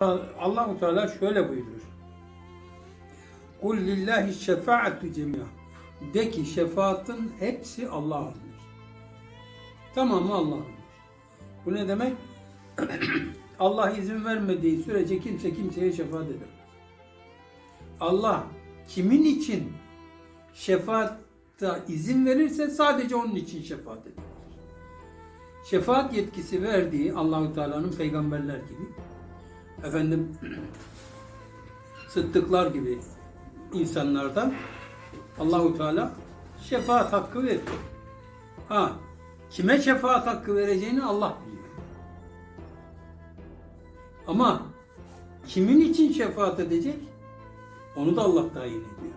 Allahu Teala şöyle buyuruyor. Kul lillahi şefaatu cemia. De ki şefaatin hepsi Allah'ındır. Tamamı Allah'ındır. Bu ne demek? Allah izin vermediği sürece kimse kimseye şefaat edemez. Allah kimin için şefaatta izin verirse sadece onun için şefaat eder. Şefaat yetkisi verdiği Allahu Teala'nın peygamberler gibi efendim sıddıklar gibi insanlardan Allahu Teala şefaat hakkı veriyor. Ha, kime şefaat hakkı vereceğini Allah biliyor. Ama kimin için şefaat edecek? Onu da Allah tayin ediyor.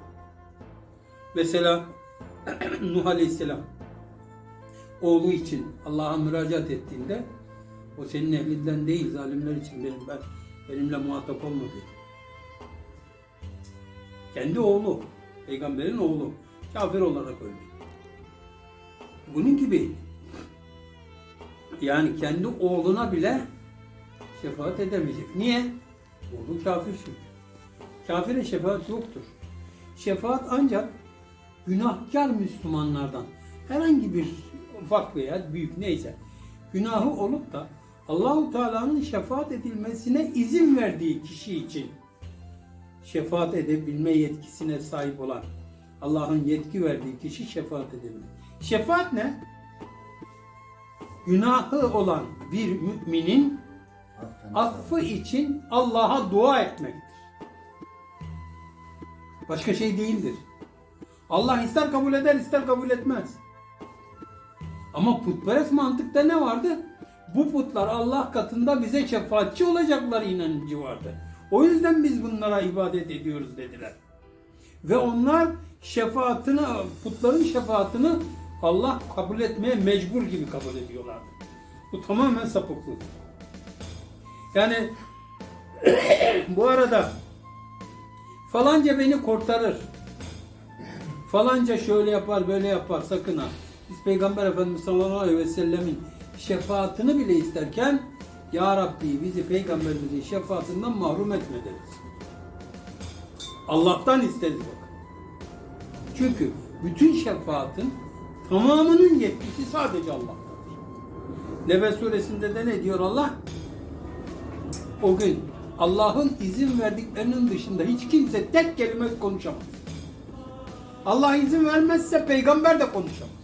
Mesela Nuh Aleyhisselam oğlu için Allah'a müracaat ettiğinde o senin ehlinden değil zalimler için benim ben benimle muhatap olma dedi. Kendi oğlu, peygamberin oğlu kafir olarak öldü. Bunun gibi yani kendi oğluna bile şefaat edemeyecek. Niye? Oğlu kafir çünkü. Kafire şefaat yoktur. Şefaat ancak günahkar Müslümanlardan herhangi bir ufak veya büyük neyse günahı olup da Allahu Teala'nın şefaat edilmesine izin verdiği kişi için şefaat edebilme yetkisine sahip olan Allah'ın yetki verdiği kişi şefaat edebilir. Şefaat ne? Günahı olan bir müminin affı için Allah'a dua etmektir. Başka şey değildir. Allah ister kabul eder ister kabul etmez. Ama putperest mantıkta ne vardı? Bu putlar Allah katında bize şefaatçi olacaklar inancı vardı. O yüzden biz bunlara ibadet ediyoruz dediler. Ve onlar şefaatini, putların şefaatini Allah kabul etmeye mecbur gibi kabul ediyorlardı. Bu tamamen sapıklık. Yani bu arada falanca beni kurtarır. Falanca şöyle yapar böyle yapar sakın ha. Biz Peygamber Efendimiz sallallahu aleyhi ve sellemin şefaatini bile isterken Ya Rabbi bizi peygamberimizin şefaatinden mahrum etme deriz. Allah'tan isteriz bak. Çünkü bütün şefaatin tamamının yetkisi sadece Allah'tadır. Nebe suresinde de ne diyor Allah? O gün Allah'ın izin verdiklerinin dışında hiç kimse tek kelime konuşamaz. Allah izin vermezse peygamber de konuşamaz.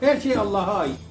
Her şey Allah'a ait.